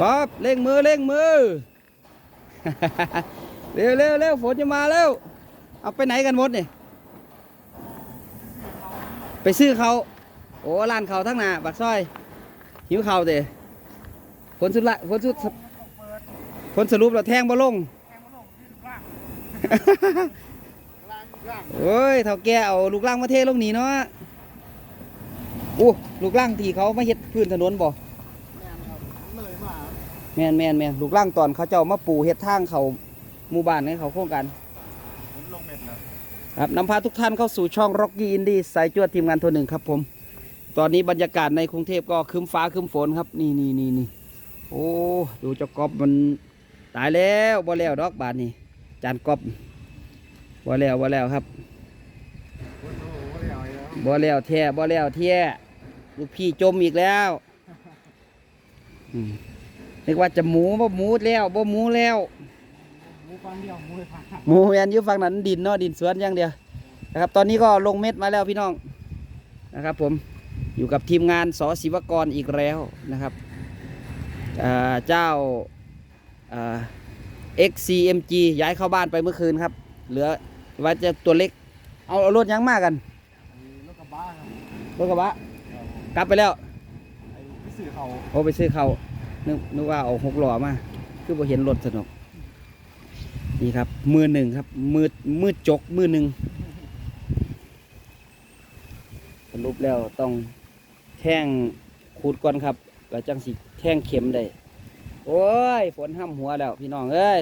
ป๊อบเร่งมือเร่งมือ เร็วเร็วเร็วฝนจะมาแล้ว เอาไปไหนกันหมดนี่ ไปซื้อเขาโอ้ร้านเขาทั้งหน้าบักซอย หิวเขาเตะผลสุดละผลสุดผลสรุปเราแทงบ่ลงโอ้ยเท่าแกเอาลูกล่างมาเทลงนี่เนาะอู้ลูกล่างที่เขามาเฮ็ดพื้นถนนบ่ แม่นแม่นแม่นลูกล่างตอนเขาเจ้ามาปูเฮ็ดทางเขาหมู่บ้านให้เขาโครงการผมลงเม็ดแล้วครับนำพาทุกท่านเข้าสู่ช่อง Rocky Indie สายจวดทีมงานตัวหนึ่งครับผม ตอนนี้บรรยากาศในกรุงเทพก็ครึ้มฟ้าครึ้มฝนครับ นี่นี่นี่นี่โอ้ดูเจ้ากอบมันตายแล้วบ่แล้วดอกบานนี่จานกอบบ่แล้วบ่แล้วครับโอ้โหเลยเอาแล้วบ่แล้วแท้บ่แล้วแท้ลูกพี่จมอีกแล้วอืม นึกว่าจะหมูบ่หมูแล้วบ่หมูแล้วหมูฟังเดียวหมูเลยผ่านหมูแมนอยู่ฝั่งนั้นดินเนาะดินสวนอย่างเดียวนะครับ ตอนนี้ก็ลงเม็ดมาแล้วพี่น้องนะครับ ผมอยู่กับทีมงานสอศิวกรอีกแล้วนะครับอ่าเจ้าอ่า XCMG ย้ายเข้าบ้านไปเมื่อคืนครับ เหลือว่าจะตัวเล็ก เอาเอารถยังมากกันไอ้รถกระบะครับรถกระบะกลับไปแล้วไอ้ที่สื่อเขาโอ้ไปซื้อเขาว นึกนึกว่าเอาหกหล่อมาคือบ่เห็นรถสนุกนี่ครับ มือหนึ่งครับ มือมือจกมือหนึ่งสรุปแล้วต้องแท่งขูดก่อนครับแล้วจังสิแท่งเข็มได้โอ้ย ฝนห้ำหัวแล้วพี่น้องเอ้ย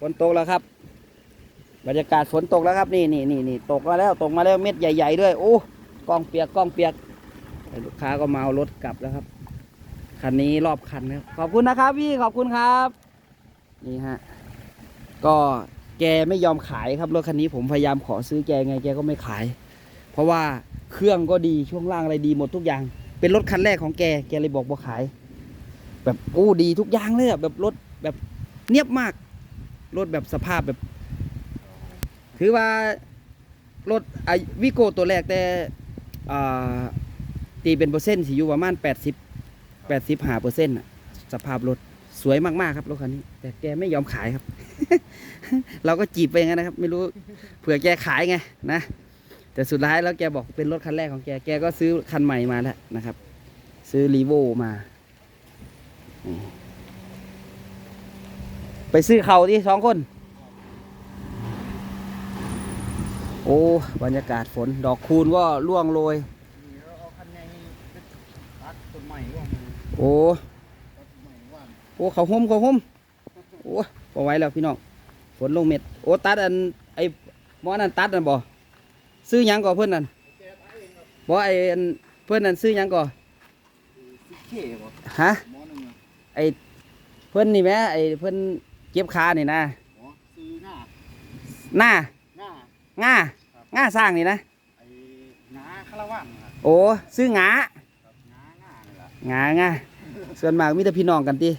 ฝนตกแล้วครับ บรรยากาศฝนตกแล้วครับ นี่นี่นี่นี่ตกมาแล้วตกมาแล้วเม็ดใหญ่ ๆ ด้วยโอ้ก้องเปียกก้องเปียกลูกค้าก็มาเอารถกลับแล้วครับ คันนี้รอบคันครับ ขอบคุณนะครับพี่ขอบคุณครับ นี่ฮะ ก็แกไม่ยอมขายครับรถคันนี้ผมพยายามขอซื้อแกไงแกก็ไม่ขาย เพราะว่าเครื่องก็ดีช่วงล่างอะไรดีหมดทุกอย่าง เป็นรถคันแรกของแกแกเลยบอกบ่าขาย แบบโอ้ดีทุกอย่างเลยแบบรถแบบเนียบมากรถแบบสภาพแบบ ถือว่ารถไอวิโกตัวแรกแต่ตีเป็นเปอร์เซ็นต์สิอยู่ประมาณแปดสิบ แปดสิบห้าเปอร์เซ็นต์สภาพรถสวยมากๆครับรถคันนี้ แต่แกไม่ยอมขายครับ เราก็จีบไปงั้นนะครับ ไม่รู้เผื่อแกขายไงนะ แต่สุดท้ายแล้วแกบอกเป็นรถคันแรกของแก แกก็ซื้อคันใหม่มาแล้วนะครับ ซื้อรีโวมา ไปซื้อเขาที่สองคน โอ้บรรยากาศฝน ดอกคูณก็ร่วงโรยเอาคันใหญ่ไปตัดต้นใหม่ร่วง โอ้ตัดต้นใหม่ว่านโอ้เขาห่มเขาห่มโอ้พอไหว้แล้วพี่น้องฝนลงเม็ดโอ้ตัดอันไอ้หมอนั่นตัดอันบ่ซื้อหยังก่อเพื่อนนั่นแกตัดเองครับบ่ไอ้อันเพื่อนนั่นซื้อหยังก่อสิเข่บ่ฮะหมอหนึ่งอะไอ้เพื่อนนี่แหมไอ้เพื่อนเก็บขานี่นะหมอซื้อหน้าหน้าหน้าง่าง่าสร้างนี่นะไอ้หน้าคาราวานครับโอ้ซื้อหงา งาง่าส่วนมากมีแต่พี่น้องกันติ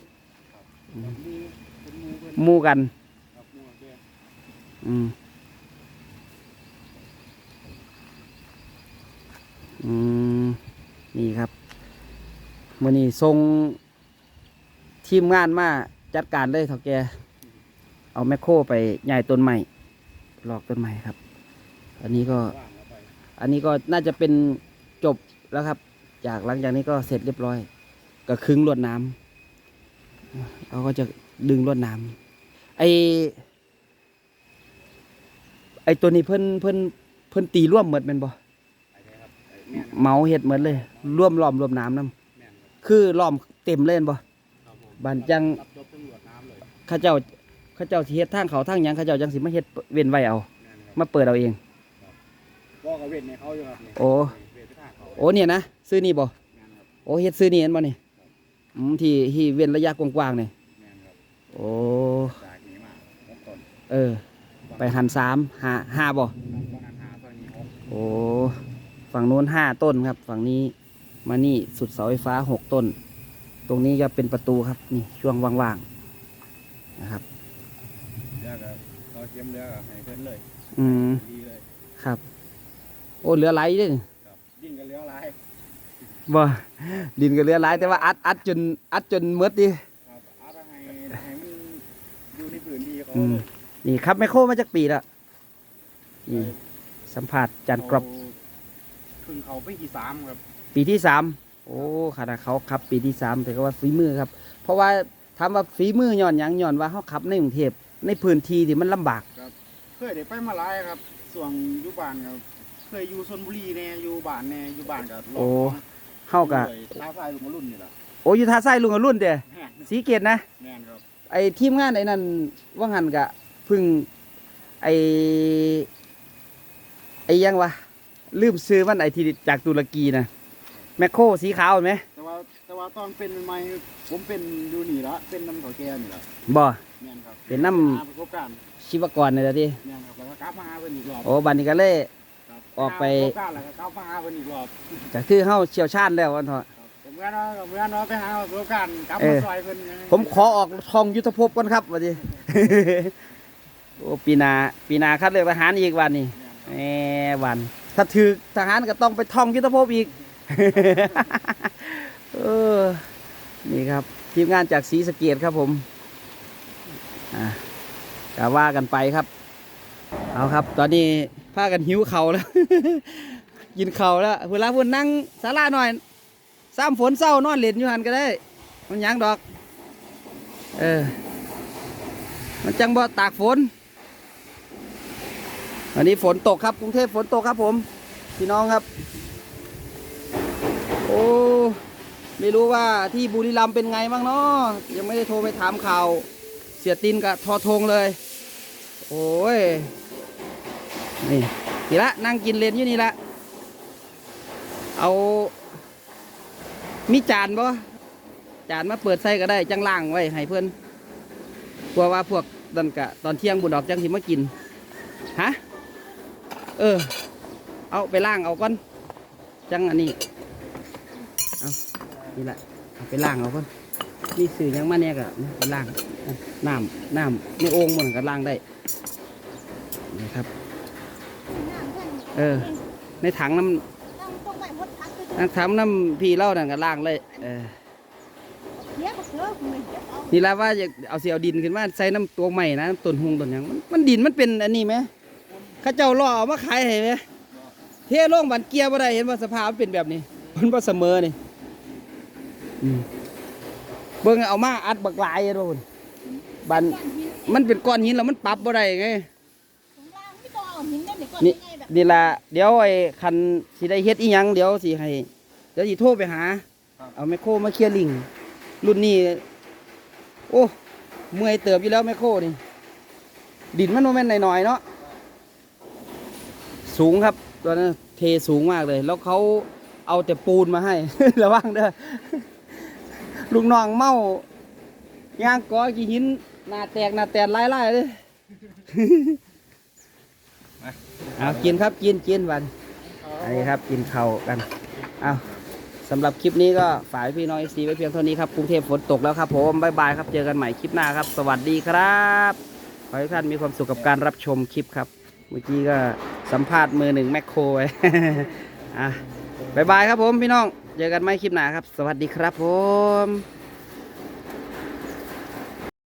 หมู่กันอืมอืมนี่ครับมื่อนี้ส่งทีมงานมาจัดการเลยเถาแก เอาแมคโครไปใหญ่ต้นใหม่หลอกต้นใหม่ครับ อันนี้ก็ อันนี้ก็น่าจะเป็นจบแล้วครับ จากหลังจากนี้ก็เสร็จเรียบร้อย ก็ครึ่งลวดน้ำเขาก็จะดึงลวดน้ำไอไอตัวนี้เพิ่นเพิ่นเพิ่นตีร่วมหมดแมันบ่ไอ้แกครับไอ้แม่นเหมาเห็ดหมดเลย ร่วมล้อมรวมน้ำนํแม่นครับคือล้อมเต็มเล่นบ่ครับผมบ้านจังรับจบตำรวจน้ำเลยเข้าเจ้าเข้าเจ้าสิเฮ็ดทางเขาทางหยังเข้าเจ้าจังสิมาเฮ็ดเว้นไว้เอาแม่นครับมาเปิดเอาเองบอกกับเวทในเขาอยู่ครับนี่โอ้ โอ้เนี่ยนะซื้อนี่บ่แม่นครับโอ้เฮ็ดซื้อนี่เห็นบ่นี่อืมที่ที่เว้นระยะกว้างๆนี่แม่นครับโอ้จากนี้มาหกต้นเออ ไปหันสามห้าห้าบ่ฝั่งนั้นหาฝั่งนี้หกโอ้ฝั่งโน้นห้าต้นครับ ฝั่งนี้มานี่สุดเสาไฟฟ้าหกต้น ตรงนี้จะเป็นประตูครับนี่ช่วงว่างๆนะครับเรือกับเขาเทียมเรือกับให้เพิ่นเลย อืมดีเลยครับ โอ้เหลือไหลเด้นี่ครับยิ่ บ่ดินก็เลือหลายแต่ว่าอัดอัดจนอัดจนมืดดิอนี่ครับไมคโครมาจากปีละนี่สัมผัสจันกรอบเพิ่งเขาปีที่สามครับปีที่สามโอ้ขนาดเขาขับ ปีที่สามแต่ว่าฝีมือครับ เพราะว่าถามว่าฝีมือหย่อนยังหย่อนว่าเขาขับในกรุงเทพในพื้นที่ที่มันลำบาก เคยได้ไปมาหลายครับส่วนยุบานครับเคยอยู่ชนบุรีเนี่อยู่บ้านเนี่อยู่บ้านกับหลอโอ เข้ากับท้าทายลุงมารุ่นนี่แหละโอ้อยู่ท่าไส้ลุงกับรุ่นเด้อแม่นสีเกตนะ แม่นครับไอ้ทีมงานไอ้นั่นว่างันกะพึ่งไอ้ไอ้ยังวะลืมซื้อมันไอ้ที่จากตุรกีนะแมคโครสีขาวเห็นไหมแต่ว่าแต่ว่าตอนเป็นใหม่ๆผมเป็นอยู่นี่ละเป็นน้ำเขาแก่นี่ละบ่แม่นครับเป็นน้ำหาประสบการณ์ชีวกรเนี่ยที่แม่นครับแล้วก็กลับมาหาเพิ่นอีกรอบโอ้บันนี้ก็เลยครับ ออกไปหาประสบการณ์แล้วก็กลับมาหาเพิ่นอีกรอบจากที่เฮาเชี่ยวชาญแล้ววันเถอะครับผมเมื่อน้อยเมื่อน้อยไปหาประสบการณ์กลับเอมาอซอยเพิ่นผมขอออกทองยุทธภพก่อนครับวันนี้โอ้ปีหนาปีหนาคัดเลือกทหารอีกวันนี้แม่นครับแหมวัน ถ้าถือทหารก็ต้องไปท่องยุทธภพอีกเออนี่ครับ ทีมงานจากศรีสะเกดครับผมอะก็ว่ากันไปครับ เอาครับ ตอนนี้พากันหิวเข่าแล้ว กินเข่าแล้วเวลาพุ่นนั่งศาลาหน่อยซ้ำฝนเศร้านอนเล่นอยู่หันก็ได้ มันยังดอก เออ มันจังบ่ตากฝนวันนี้ฝนตกครับกรุงเทพฝนตกครับผม พี่น้องครับ โอ้ไม่รู้ว่าที่บุรีรัมย์เป็นไงบ้างเนาะยังไม่ได้โทรไปถามข่าว เสียตินกับทอทงเลย โอ้ย นี่นี่ละนั่งกินเลนอยู่นี่ละเอา มีจานบ่จานมาเปิดใส่ก็ได้จังล่างไว้ให้เพื่อนกลัวว่าพวกดันกะตอนเที่ยงบุญดอกจังสิมากินฮะเออ เอาไปล่างเอาก่อนจังอันนี้เอานี่แหละเอาไปล่างเอาก่อนนี่สื่อยังมาเนี่ยกะไปล่างน้ำน้ำในโอ่งมันก็ล่างได้นี่ครับ เออ ในถังน้ำในถังน้ำพี่เล่านั่นก็ล่างเลย เออนี่แหละว่าอยากเอาเสียเอาดินขึ้นมาใส่น้ำตัวใหม่นะน้ำต้นหงต้นหยังมันมันดินมันเป็นอันนี้ไหมเข้าเจ้าล่อเอามาขายให้ไหมเทลงบันเกียร์บ่ได้เห็นว่าสภาพมันเป็นแบบนี้มันบ่เสมอนี่อืมเบิ่งเอามาอัดบักหลายเลยพุ่นบันมันเป็นก้อนหินแล้วมันปรับบ่ได้ไงนี่ นี่ละเดี๋ยวไอ้คันสิได้เฮ็ดอีหยังเดี๋ยวสิให้เดี๋ยวสิโทรไปหา เอาแมคโครมาเคลียร์ลิงรุ่นนี้โอ้เมื่อยเติบอยู่แล้วแมคโครนี่ดินมันโมเมนต์หน่อยๆเนาะสูงครับตัวนั้นเทสูงมากเลย แล้วเขาเอาแต่ปูนมาให้ ระวังเด้อลูกน้องเมาย่างกอกี่หินหน้าแตกหน้าแตนไล่ๆเลย เอากินครับกินกินวันอันนี้ครับกินเข่าวกันเอาสำหรับคลิปนี้ก็ฝากพี่น้องซีไว้เพียงเท่านี้ครับกรุงเทพฝนตกแล้วครับผมบายบายครับเจอกันใหม่คลิปหน้าครับ สวัสดีครับขอให้ท่านมีความสุขกับการรับชมคลิปครับ เมื่อกี้ก็สัมภาษณ์มือหนึ่งแมคโครไว้อะบายบายครับผมพี่น้องเจอกันใหม่คลิปหน้าครับ สวัสดีครับผม